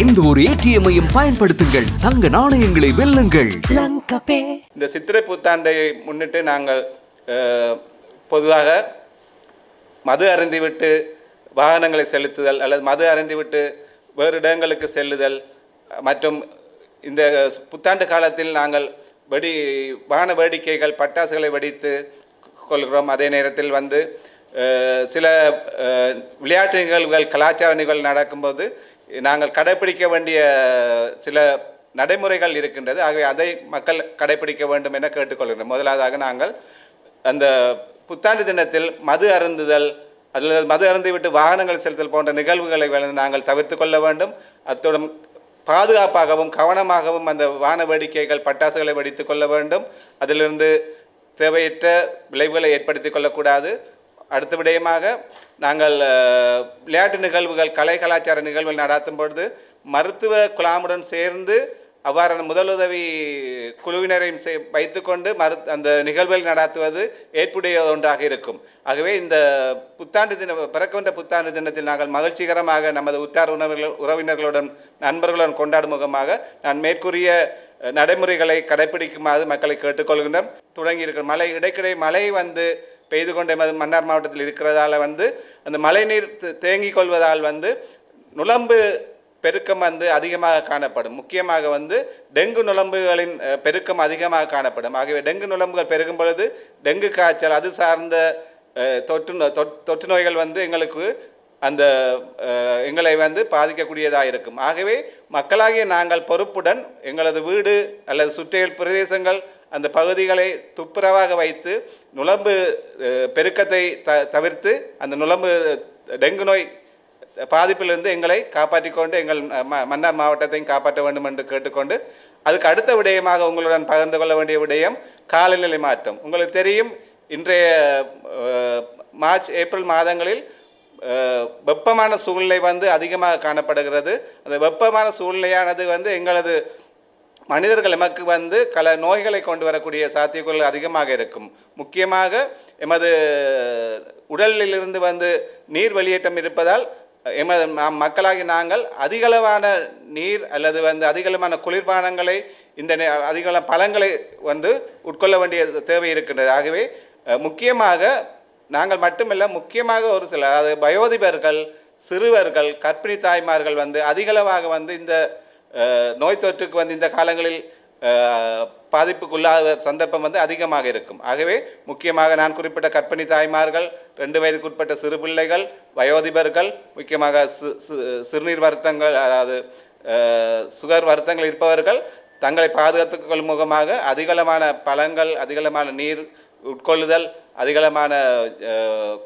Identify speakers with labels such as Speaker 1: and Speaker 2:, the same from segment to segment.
Speaker 1: எந்த ஒரு ஏடிஎம்மையும் பயன்படுத்துங்கள். தங்க நாணயங்களை வெல்லுங்கள்.
Speaker 2: இந்த சித்திரை புத்தாண்டை முன்னிட்டு நாங்கள் பொதுவாக மது அருந்திவிட்டு வாகனங்களை செலுத்துதல் அல்லது மது அருந்திவிட்டு வேறு இடங்களுக்கு செல்லுதல் மற்றும் இந்த புத்தாண்டு காலத்தில் நாங்கள் வெடி வான வேடிக்கைகள் பட்டாசுகளை வெடித்து கொள்கிறோம். அதே நேரத்தில் வந்து சில விளையாட்டு நிகழ்வுகள் கலாச்சார நிகழ்வுகள் நடக்கும்போது நாங்கள் கடைப்பிடிக்க வேண்டிய சில நடைமுறைகள் இருக்கின்றது. ஆகவே அதை மக்கள் கடைப்பிடிக்க வேண்டும் என கேட்டுக்கொள்கிறோம் முதலாவதாக நாங்கள் அந்த புத்தாண்டு தினத்தில் மது அருந்துதல் அல்லது மது அருந்துவிட்டு வாகனங்கள் செலுத்தல் போன்ற நிகழ்வுகளை வந்து நாங்கள் தவிர்த்து கொள்ள வேண்டும். அத்துடன் பாதுகாப்பாகவும் கவனமாகவும் அந்த வான வேடிக்கைகள் பட்டாசுகளை வெடித்து கொள்ள வேண்டும். அதிலிருந்து தேவையற்ற விளைவுகளை ஏற்படுத்தி கொள்ளக்கூடாது அடுத்த விடயமாக நாங்கள் விளையாட்டு நிகழ்வுகள் கலை கலாச்சார நிகழ்வுகள் நடாத்தும் பொழுது மருத்துவ குழாமுடன் சேர்ந்து அவ்வாறான முதலுதவி குழுவினரையும் சே வைத்துக்கொண்டு மரு அந்த நிகழ்வுகள் நடாத்துவது ஏற்புடைய ஒன்றாக இருக்கும். ஆகவே இந்த புத்தாண்டு தின பிறக்கின்ற புத்தாண்டு தினத்தில் நாங்கள் மகிழ்ச்சிகரமாக நமது உற்றார் உறவினர்கள் உறவினர்களுடன் நண்பர்களுடன் கொண்டாடும் முகமாக நான் மேற்கூறிய நடைமுறைகளை கடைபிடிக்குமாறு மக்களை கேட்டுக்கொள்கின்றோம். தொடங்கி இருக்கிற மழை இடைக்கிடை மழை வந்து பெய்து கொண்டே மன்னார் மாவட்டத்தில் இருக்கிறதால வந்து அந்த மழைநீர் தேங்கிக் கொள்வதால் வந்து நுழம்பு பெருக்கம் வந்து அதிகமாக காணப்படும். முக்கியமாக வந்து டெங்கு நுழம்புகளின் பெருக்கம் அதிகமாக காணப்படும். ஆகவே டெங்கு நுழம்புகள் பெருகும் பொழுது டெங்கு காய்ச்சல் அது சார்ந்த தொற்று நோ- தொற்- தொற்று நோய்கள் வந்து எங்களுக்கு அந்த எங்களை வந்து பாதிக்கக்கூடியதாக இருக்கும். ஆகவே மக்களாகிய நாங்கள் பொறுப்புடன் எங்களது வீடு அல்லது சுற்றியல் பிரதேசங்கள் அந்த பகுதிகளை துப்புரவாக வைத்து நுழம்பு பெருக்கத்தை த தவிர்த்து அந்த நுழம்பு டெங்கு நோய் பாதிப்பிலிருந்து எங்களை காப்பாற்றிக்கொண்டு எங்கள் ம- மன்னார் மாவட்டத்தையும் காப்பாற்ற வேண்டும் என்று கேட்டுக்கொண்டு அதுக்கு அடுத்த விடயமாக உங்களுடன் பகிர்ந்து கொள்ள வேண்டிய விடயம் காலநிலை மாற்றம். உங்களுக்கு தெரியும் இன்றைய மார்ச் ஏப்ரல் மாதங்களில் வெப்பமான சூழ்நிலை வந்து அதிகமாக காணப்படுகிறது. அந்த வெப்பமான சூழ்நிலையானது வந்து எங்களது மனிதர்கள் எமக்கு வந்து கல நோய்களை கொண்டு வரக்கூடிய சாத்தியக்கூறுகள் அதிகமாக இருக்கும். முக்கியமாக எமது உடலிலிருந்து வந்து நீர் வெளியேற்றம் இருப்பதால் எமது நாம் மக்களாகி நாங்கள் அதிகளவான நீர் அல்லது வந்து அதிகளவான குளிர்பானங்களை இந்த நே- அதிகள பழங்களை வந்து உட்கொள்ள வேண்டிய தேவை இருக்கின்றது. ஆகவே முக்கியமாக நாங்கள் மட்டுமல்ல முக்கியமாக ஒரு சில அதாவது பயோதிபர்கள் சிறுவர்கள் கர்ப்பிணி தாய்மார்கள் வந்து அதிகளவாக வந்து இந்த நோய் தொற்றுக்கு வந்து இந்த காலங்களில் பாதிப்புக்குள்ளாத சந்தர்ப்பம் வந்து அதிகமாக இருக்கும். ஆகவே முக்கியமாக நான் குறிப்பிட்ட கர்ப்பிணி தாய்மார்கள் ரெண்டு வயதுக்குட்பட்ட சிறு பிள்ளைகள் வயோதிபர்கள் முக்கியமாக சிறுநீர் வருத்தங்கள் அதாவது சுகர் வருத்தங்கள் இருப்பவர்கள் தங்களை பாதுகாத்துக் கொள்ளும் முகமாக அதிகளமான பழங்கள் அதிகளமான நீர் உட்கொள்ளுதல் அதிகளமான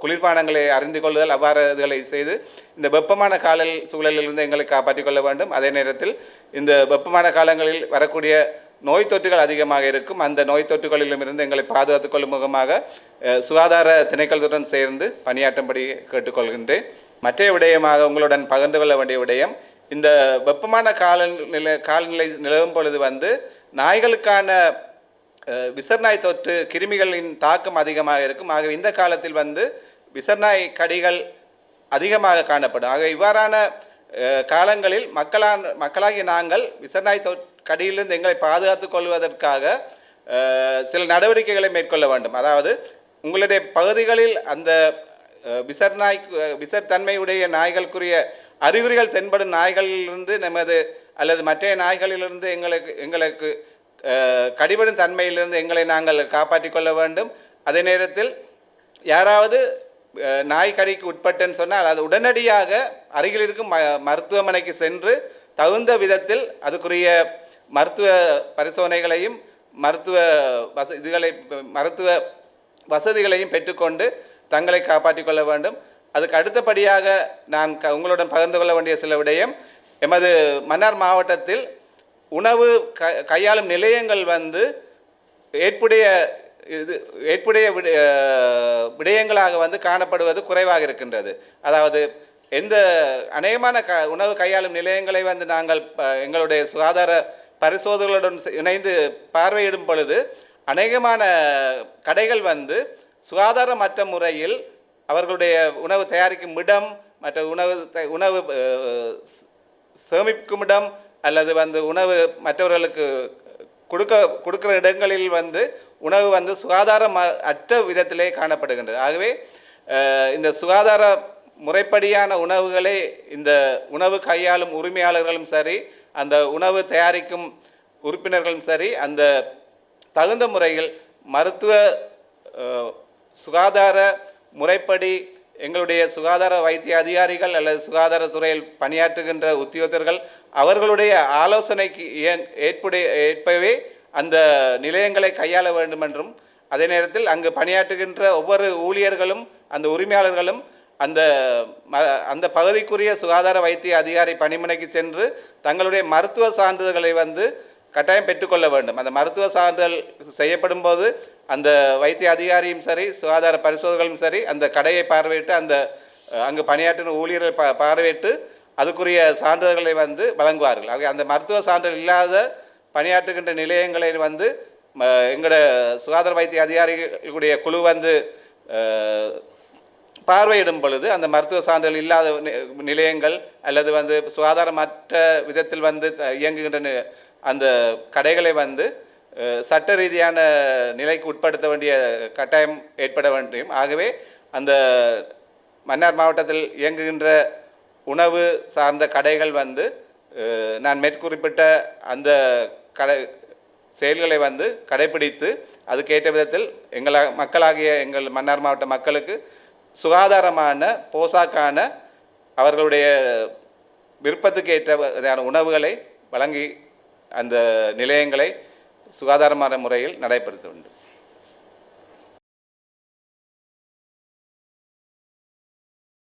Speaker 2: குளிர்பானங்களை அறிந்து கொள்ளுதல் அவ்வாறு இதுகளை செய்து இந்த வெப்பமான கால சூழலிலிருந்து எங்களை காப்பாற்றிக் கொள்ள வேண்டும். அதே நேரத்தில் இந்த வெப்பமான காலங்களில் வரக்கூடிய நோய் தொற்றுகள் அதிகமாக இருக்கும். அந்த நோய் தொற்றுகளிலுமிருந்து எங்களை பாதுகாத்துக் கொள்ளும் முகமாக சுகாதார திணைக்களத்துடன் சேர்ந்து பணியாற்றும்படி கேட்டுக்கொள்கின்றேன். மற்ற விடயமாக உங்களுடன் பகிர்ந்து கொள்ள வேண்டிய விடயம் இந்த வெப்பமான காலநிலை காலநிலை நிலவும் பொழுது வந்து நாய்களுக்கான விசர்நாய் தொற்று கிருமிகளின் தாக்கம் அதிகமாக இருக்கும். ஆகவே இந்த காலத்தில் வந்து விசர்நாய் கடிகள் அதிகமாக காணப்படும். ஆக இவ்வாறான காலங்களில் மக்களான மக்களாகிய நாங்கள் விசர்நாய் தொ கடியிலிருந்து எங்களை பாதுகாத்துக் கொள்வதற்காக சில நடவடிக்கைகளை மேற்கொள்ள வேண்டும். அதாவது உங்களுடைய பகுதிகளில் அந்த விசர்நாய் அஹ், நாய்களுக்குரிய அறிகுறிகள் தென்படும் நாய்களிலிருந்து நமது அல்லது மற்ற நாய்களிலிருந்து எங்களுக்கு எங்களுக்கு கடிபடும் தன்மையிலிருந்து எங்களை நாங்கள் காப்பாற்றி கொள்ள வேண்டும். அதே நேரத்தில் யாராவது நாய் கடிக்கு உட்பட்டுன்னு சொன்னால் அது உடனடியாக அருகில் இருக்கும் ம மருத்துவமனைக்கு சென்று தகுந்த விதத்தில் அதுக்குரிய மருத்துவ பரிசோதனைகளையும் மருத்துவ வச இதுகளை மருத்துவ வசதிகளையும் பெற்றுக்கொண்டு தங்களை காப்பாற்றிக் கொள்ள வேண்டும். அதுக்கு அடுத்தபடியாக நான் க உங்களுடன் பகிர்ந்து கொள்ள வேண்டிய சில விடயம் எமது மன்னார் மாவட்டத்தில் உணவு க கையாளும் நிலையங்கள் வந்து ஏற்புடைய இது ஏற்புடைய விட- விடயங்களாக வந்து காணப்படுவது குறைவாக இருக்கின்றது. அதாவது எந்த அநேகமான க உணவு கையாளும் நிலையங்களை வந்து நாங்கள் ப- எங்களுடைய சுகாதார பரிசோதனைகளுடன் இணைந்து பார்வையிடும் பொழுது அநேகமான கடைகள் வந்து சுகாதாரமற்ற முறையில் அவர்களுடைய உணவு தயாரிக்கும் இடம் மற்ற உணவு த- உணவு சேமிக்கும் இடம் அல்லது வந்து உணவு மற்றவர்களுக்கு கொடுக்க கொடுக்குற இடங்களில் வந்து உணவு வந்து சுகாதாரம் அற்ற விதத்திலே காணப்படுகின்றது. ஆகவே இந்த சுகாதார முறைப்படியான உணவுகளை இந்த உணவு கையாளும் உரிமையாளர்களும் சரி அந்த உணவு தயாரிக்கும் உறுப்பினர்களும் சரி அந்த தகுந்த முறையில் மருத்துவ சுகாதார முறைப்படி எங்களுடைய சுகாதார வைத்திய அதிகாரிகள் அல்லது சுகாதாரத்துறையில் பணியாற்றுகின்ற உத்தியோகத்தர்கள் அவர்களுடைய ஆலோசனைக்கு ஏன் ஏற்புடைய ஏற்பவே அந்த நிலையங்களை கையாள வேண்டும் என்றும் அதே நேரத்தில் அங்கு பணியாற்றுகின்ற ஒவ்வொரு ஊழியர்களும் அந்த உரிமையாளர்களும் அந்த ம அந்த பகுதிக்குரிய சுகாதார வைத்திய அதிகாரி பணிமனைக்கு சென்று தங்களுடைய மருத்துவ சான்றிதழ்களை வந்து கட்டாயம் பெற்றுக்கொள்ள வேண்டும். அந்த மருத்துவ சான்றிதழ் செய்யப்படும் போது அந்த வைத்திய அதிகாரியும் சரி சுகாதார பரிசோதகர்களும் சரி அந்த கடையை பார்வையிட்டு அந்த அங்கு பணியாற்றின ஊழியர்கள் பா பார்வையிட்டு அதுக்குரிய சான்றிதழ்களை வந்து வழங்குவார்கள். ஆகவே அந்த மருத்துவ சான்றிதழ் இல்லாத பணியாற்றுகின்ற நிலையங்களை வந்து ம, எங்களோட சுகாதார வைத்திய அதிகாரிகளுடைய குழு வந்து பார்வையிடும் பொழுது அந்த மருத்துவ சான்றிதழ் இல்லாத நி- நிலையங்கள் அல்லது வந்து சுகாதாரமற்ற விதத்தில் வந்து த- இயங்குகின்ற அந்த கடைகளை வந்து சட்ட ரீதியான நிலைக்கு உட்படுத்த வேண்டிய கட்டாயம் ஏற்பட வேண்டும். ஆகவே அந்த மன்னார் மாவட்டத்தில் இயங்குகின்ற உணவு சார்ந்த கடைகள் வந்து நான் மேற்குறிப்பிட்ட அந்த கடை செயல்களை வந்து கடைபிடித்து அதுக்கேற்ற விதத்தில் எங்களா மக்களாகிய எங்கள் மன்னார் மாவட்ட மக்களுக்கு சுகாதாரமான போசாக்கான அவர்களுடைய விருப்பத்துக்கு ஏற்ற வகையான உணவுகளை வழங்கி அந்த நிலையங்களை சுகாதாரமான முறையில் நடைபெறுத்த வேண்டும்